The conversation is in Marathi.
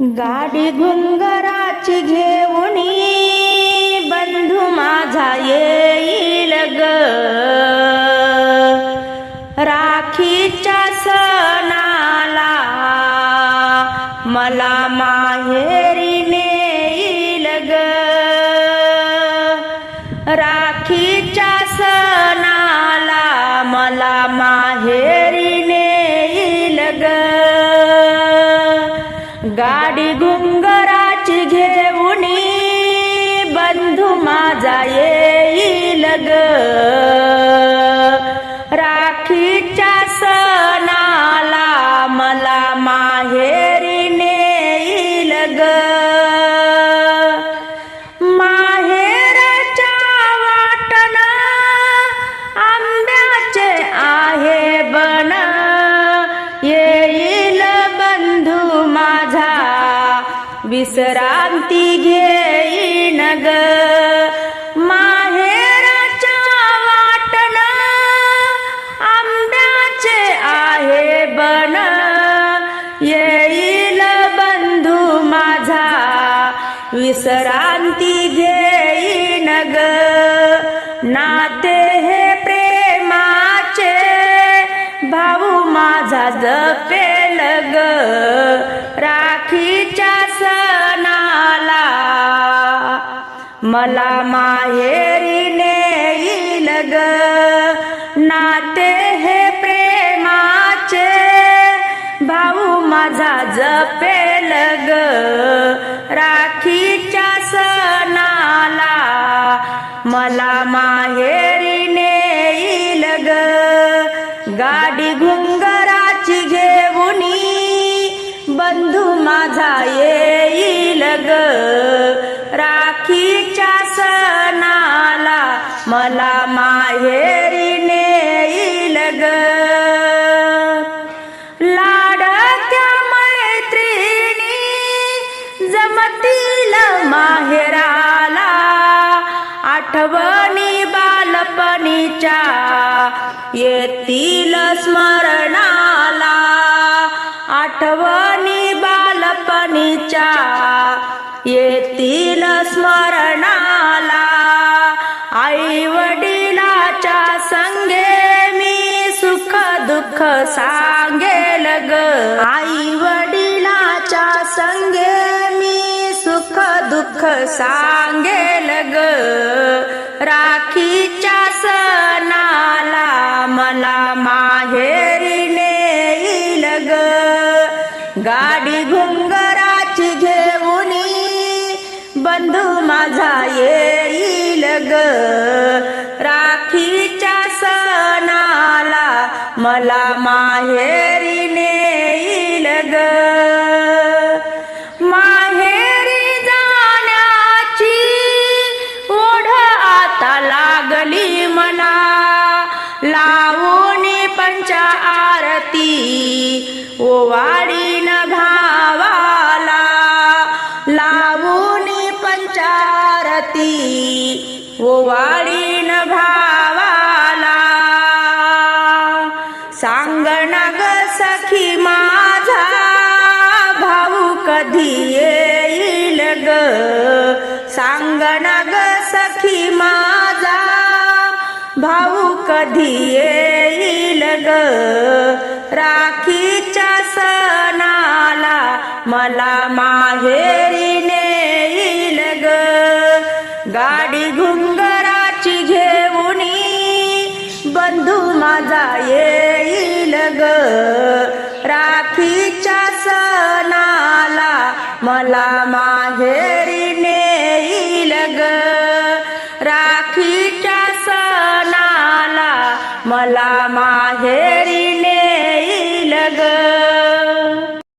गाडी गुंगराची घेऊन बंधू माझा येईल ग. राखीच्या सणाला मला माहेरी नेईल ग. राखीच्या सणाला मला माहेरी गाडी घुंगराची घेऊन बंधू माझा येईल ग. विश्रांती घेईन ग. माहेराच्या वाटण आंब्याचे आहे बन येईल बंधू माझा विश्रांती घेईन ग. नाते हे प्रेमाचे भाऊ माझा जपेल ग. राखीच्या मला माहेरी नेईल ग. नाते हे प्रेमाचे. भाऊ माझा जपेल ग. राखीच्या सणाला मला माहेरी नेईल ग. गाडी घुंगराची घेऊन बंधू माझा येईल ग. मला माहेरी नेईल ग लाडक्या मैत्रिणी जमतील माहेराला. आठवणी बालपणीच्या येतील स्मरणाला. आठवणी बालपणीच्या येतील दुःख सांगेल ग आई वडिलाच्या संगे मी सुख दुःख सांगेल ग राखीच्या सणाला मला माहेरी नेईल ग गाडी घुंगराची घेऊन बंधू माझा येईल मला माहेरी नेईल ग माहेरी जाण्याची ओढ आता लागली मला. लावून पंचा आरती ओवा सांगणा ग सखी माझा भाऊ कधी येईल ग? सांगणा ग सखी माझा भाऊ कधी येईल ग? राखीच्या सणाला मला माहेरी नेईल ग. गाडी घुंगराची घेऊन बंधू माझा ग राखीच्या सणाला मला माहेरी नेईल ग. राखीच्या सणाला मला मा